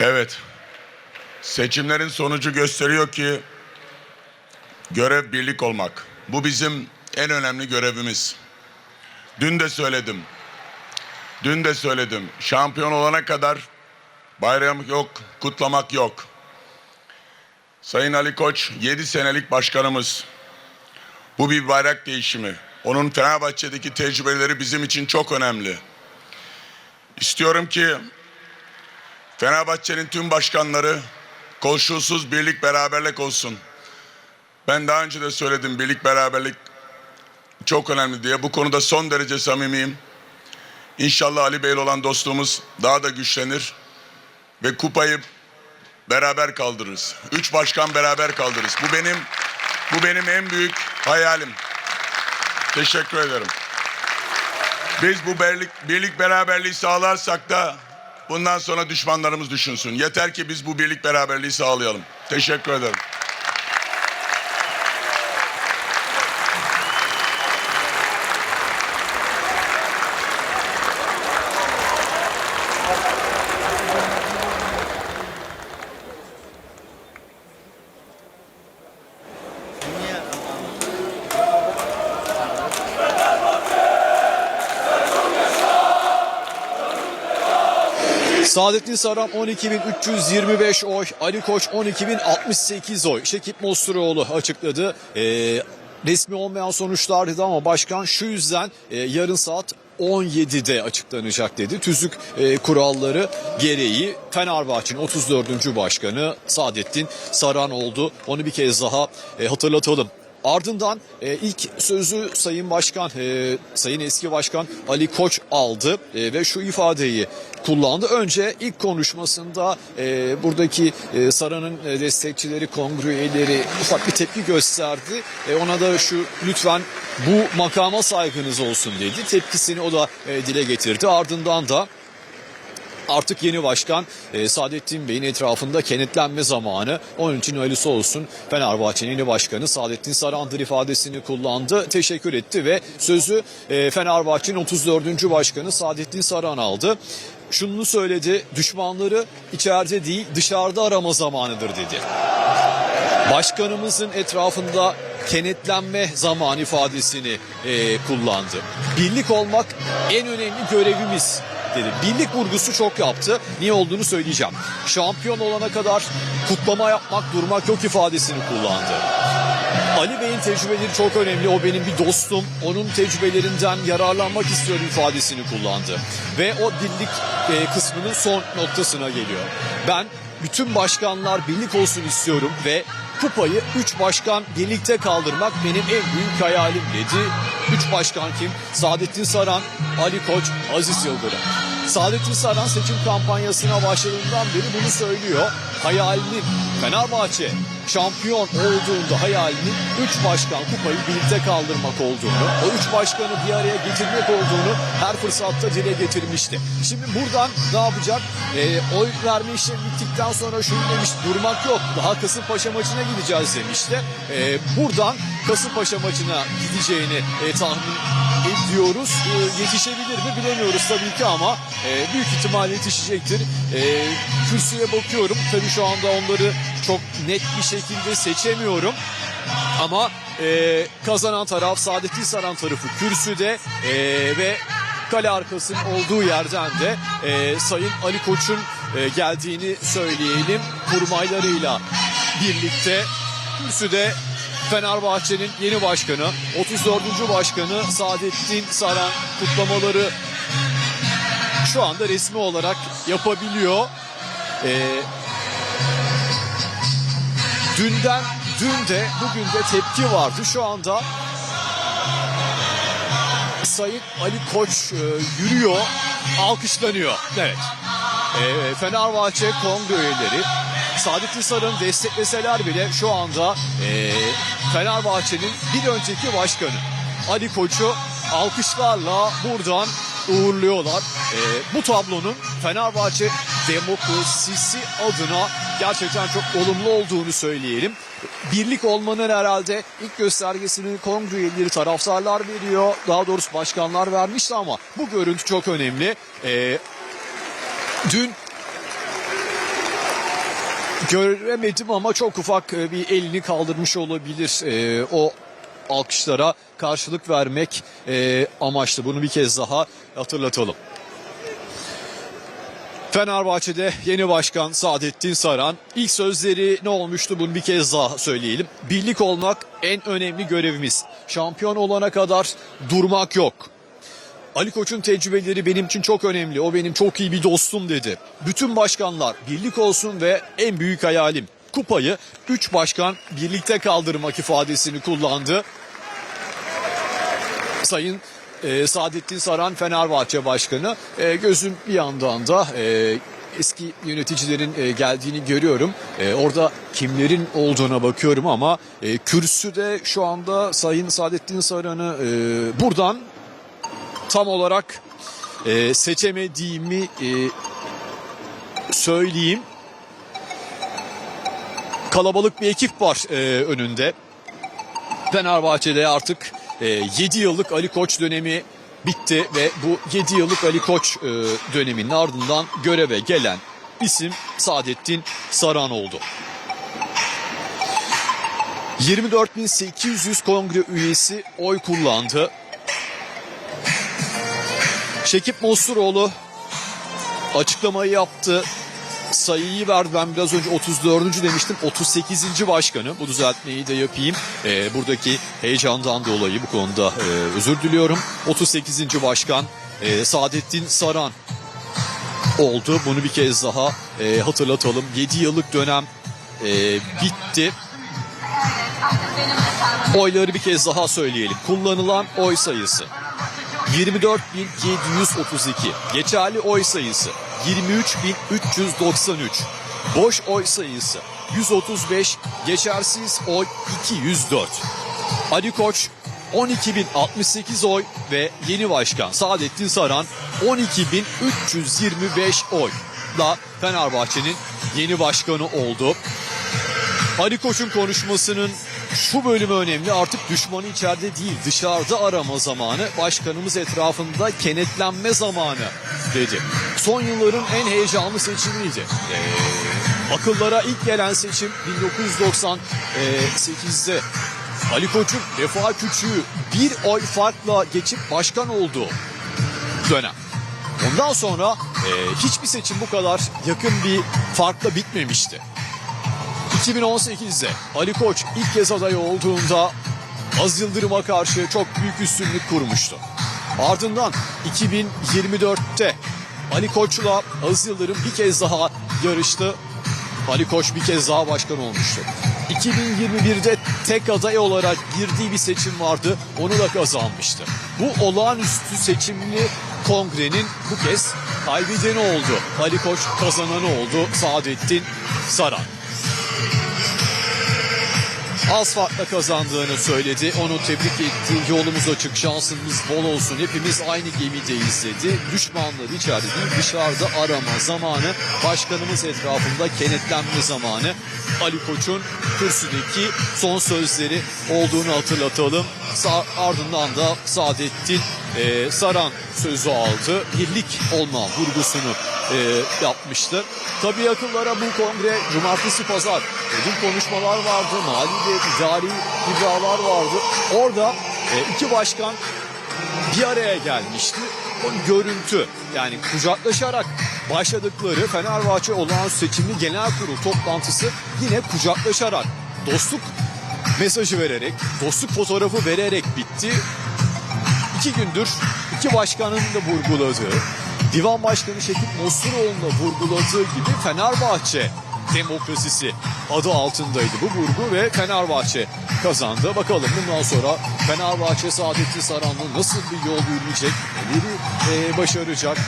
Evet. Seçimlerin sonucu gösteriyor ki görev birlik olmak. Bu bizim en önemli görevimiz. Dün de söyledim. Dün de söyledim. Şampiyon olana kadar bayram yok, kutlamak yok. Sayın Ali Koç 7 senelik başkanımız. Bu bir bayrak değişimi. Onun Fenerbahçe'deki tecrübeleri bizim için çok önemli. İstiyorum ki Fenerbahçe'nin tüm başkanları koşulsuz birlik beraberlik olsun. Ben daha önce de söyledim birlik beraberlik çok önemli diye. Bu konuda son derece samimiyim. İnşallah Ali Bey'le olan dostluğumuz daha da güçlenir ve kupayı beraber kaldırırız. Üç başkan beraber kaldırırız. Bu benim bu benim en büyük hayalim. Teşekkür ederim. Biz bu birlik, birlik beraberliği sağlarsak da bundan sonra düşmanlarımız düşünsün. Yeter ki biz bu birlik beraberliği sağlayalım. Teşekkür ederim. Saadettin Saran 12.325 oy, Ali Koç 12.068 oy. Şekip Mosturoğlu açıkladı. Ee, resmi olmayan sonuçlar dedi ama başkan şu yüzden e, yarın saat 17'de açıklanacak dedi. Tüzük e, kuralları gereği Fenerbahçe'nin 34. başkanı Saadettin Saran oldu. Onu bir kez daha e, hatırlatalım. Ardından e, ilk sözü Sayın Başkan, e, Sayın Eski Başkan Ali Koç aldı e, ve şu ifadeyi kullandı. Önce ilk konuşmasında e, buradaki e, Saran'ın e, destekçileri, kongre üyeleri ufak bir tepki gösterdi. E, ona da şu lütfen bu makama saygınız olsun dedi. Tepkisini o da e, dile getirdi. Ardından da Artık yeni başkan e, Saadettin Bey'in etrafında kenetlenme zamanı. Onun için öylesi olsun. Fenerbahçe'nin yeni başkanı Saadettin Sarandır ifadesini kullandı. Teşekkür etti ve sözü e, Fenerbahçe'nin 34. başkanı Saadettin Saran aldı. Şunu söyledi. Düşmanları içeride değil dışarıda arama zamanıdır dedi. Başkanımızın etrafında kenetlenme zaman ifadesini e, kullandı. Birlik olmak en önemli görevimiz dedi. Birlik vurgusu çok yaptı. Niye olduğunu söyleyeceğim. Şampiyon olana kadar kutlama yapmak, durmak yok ifadesini kullandı. Ali Bey'in tecrübeleri çok önemli. O benim bir dostum. Onun tecrübelerinden yararlanmak istiyorum ifadesini kullandı. Ve o birlik e, kısmının son noktasına geliyor. Ben bütün başkanlar birlik olsun istiyorum ve kupayı 3 başkan birlikte kaldırmak benim en büyük hayalim dedi. 3 başkan kim? Saadettin Saran, Ali Koç, Aziz Yıldırım. Saadettin Saran seçim kampanyasına başladığından beri bunu söylüyor. Hayalinin Fenerbahçe şampiyon olduğunda hayalinin 3 başkan kupayı birlikte kaldırmak olduğunu, o 3 başkanı bir araya getirmek olduğunu her fırsatta dile getirmişti. Şimdi buradan ne yapacak? Ee, oy verme işlemi bittikten sonra şunu demiş, durmak yok. Daha Kasımpaşa maçına gideceğiz demişti. Ee, buradan Kasımpaşa maçına gideceğini e, tahmin ediyoruz. Ee, yetişebilir mi bilemiyoruz tabii ki ama e, büyük ihtimalle yetişecektir. E, kürsüye bakıyorum. Tabii şu anda onları çok net bir şekilde seçemiyorum. Ama e, kazanan taraf Saadettin Saran tarafı kürsüde e, ve kale arkasının olduğu yerden de e, Sayın Ali Koç'un e, geldiğini söyleyelim. Kurmaylarıyla birlikte kürsüde Fenerbahçe'nin yeni başkanı, 34. başkanı Saadettin Saran kutlamaları şu anda resmi olarak yapabiliyor. Ee, dünden dün de bugün de tepki vardı. Şu anda Sayın Ali Koç e, yürüyor, alkışlanıyor. Evet. E, Fenerbahçe kongre üyeleri Saadettin Sarı'nı destekleseler bile şu anda e, Fenerbahçe'nin bir önceki başkanı Ali Koç'u alkışlarla buradan uğurluyorlar. E, bu tablonun Fenerbahçe demokrasisi adına gerçekten çok olumlu olduğunu söyleyelim. Birlik olmanın herhalde ilk göstergesini kongre üyeleri taraftarlar veriyor. Daha doğrusu başkanlar vermişti ama bu görüntü çok önemli. E, dün göremedim ama çok ufak e, bir elini kaldırmış olabilir. E, o alkışlara karşılık vermek e, amaçlı. Bunu bir kez daha hatırlatalım. Fenerbahçe'de yeni başkan Saadettin Saran ilk sözleri ne olmuştu bunu bir kez daha söyleyelim. Birlik olmak en önemli görevimiz. Şampiyon olana kadar durmak yok. Ali Koç'un tecrübeleri benim için çok önemli. O benim çok iyi bir dostum dedi. Bütün başkanlar birlik olsun ve en büyük hayalim kupayı 3 başkan birlikte kaldırmak ifadesini kullandı. Sayın e, Saadettin Saran Fenerbahçe Başkanı e, gözüm bir yandan da e, eski yöneticilerin e, geldiğini görüyorum. E, orada kimlerin olduğuna bakıyorum ama e, kürsüde şu anda Sayın Saadettin Saran'ı e, buradan tam olarak e, seçemediğimi e, söyleyeyim. Kalabalık bir ekip var e, önünde. Fenerbahçe'de artık e, 7 yıllık Ali Koç dönemi bitti ve bu 7 yıllık Ali Koç e, döneminin ardından göreve gelen isim Saadettin Saran oldu. 24.800 kongre üyesi oy kullandı. Şekip Mosturoğlu açıklamayı yaptı. Sayıyı verdi. Ben biraz önce 34. demiştim. 38. başkanı. Bu düzeltmeyi de yapayım. Ee, buradaki heyecandan dolayı bu konuda e, özür diliyorum. 38. başkan e, Saadettin Saran oldu. Bunu bir kez daha e, hatırlatalım. 7 yıllık dönem e, bitti. Oyları bir kez daha söyleyelim. Kullanılan oy sayısı 24.732. Geçerli oy sayısı 23.393. Boş oy sayısı 135. Geçersiz oy 204. Ali Koç 12.068 oy ve yeni başkan Saadettin Saran 12.325 oyla Fenerbahçe'nin yeni başkanı oldu. Ali Koç'un konuşmasının şu bölümü önemli. Artık düşmanı içeride değil dışarıda arama zamanı. Başkanımız etrafında kenetlenme zamanı dedi. Son yılların en heyecanlı seçimiydi. Ee, akıllara ilk gelen seçim 1998'de Ali Koç'un Refah Küçüğü bir oy farkla geçip başkan olduğu dönem. Ondan sonra e, hiçbir seçim bu kadar yakın bir farkla bitmemişti. 2018'de Ali Koç ilk kez aday olduğunda Az Yıldırım'a karşı çok büyük üstünlük kurmuştu. Ardından 2024'te Ali Koç'la Az Yıldırım bir kez daha yarıştı. Ali Koç bir kez daha başkan olmuştu. 2021'de tek aday olarak girdiği bir seçim vardı. Onu da kazanmıştı. Bu olağanüstü seçimli kongrenin bu kez kaybedeni oldu. Ali Koç kazananı oldu. Saadettin Saran. Az farkla kazandığını söyledi. Onu tebrik etti. Yolumuz açık, şansımız bol olsun. Hepimiz aynı gemideyiz dedi. Düşmanları içeride değil dışarıda arama zamanı. Başkanımız etrafında kenetlenme zamanı. Ali Koç'un kürsüdeki son sözleri olduğunu hatırlatalım. Sa ardından da Saadettin e, Saran sözü aldı. Birlik olma vurgusunu e, yapmıştı. Tabii akıllara bu kongre cumartesi pazar uzun konuşmalar vardı. Mali ve idari iddialar vardı. Orada e, iki başkan bir araya gelmişti. O görüntü yani kucaklaşarak başladıkları Fenerbahçe olağan seçimli genel kurul toplantısı yine kucaklaşarak dostluk mesajı vererek, dostluk fotoğrafı vererek bitti. İki gündür iki başkanın da vurguladığı, Divan Başkanı Şekip Mosturoğlu'nun da vurguladığı gibi Fenerbahçe demokrasisi adı altındaydı bu vurgu ve Fenerbahçe kazandı. Bakalım bundan sonra Fenerbahçe Saadettin Saran'la nasıl bir yol yürüyecek, neleri e, başaracak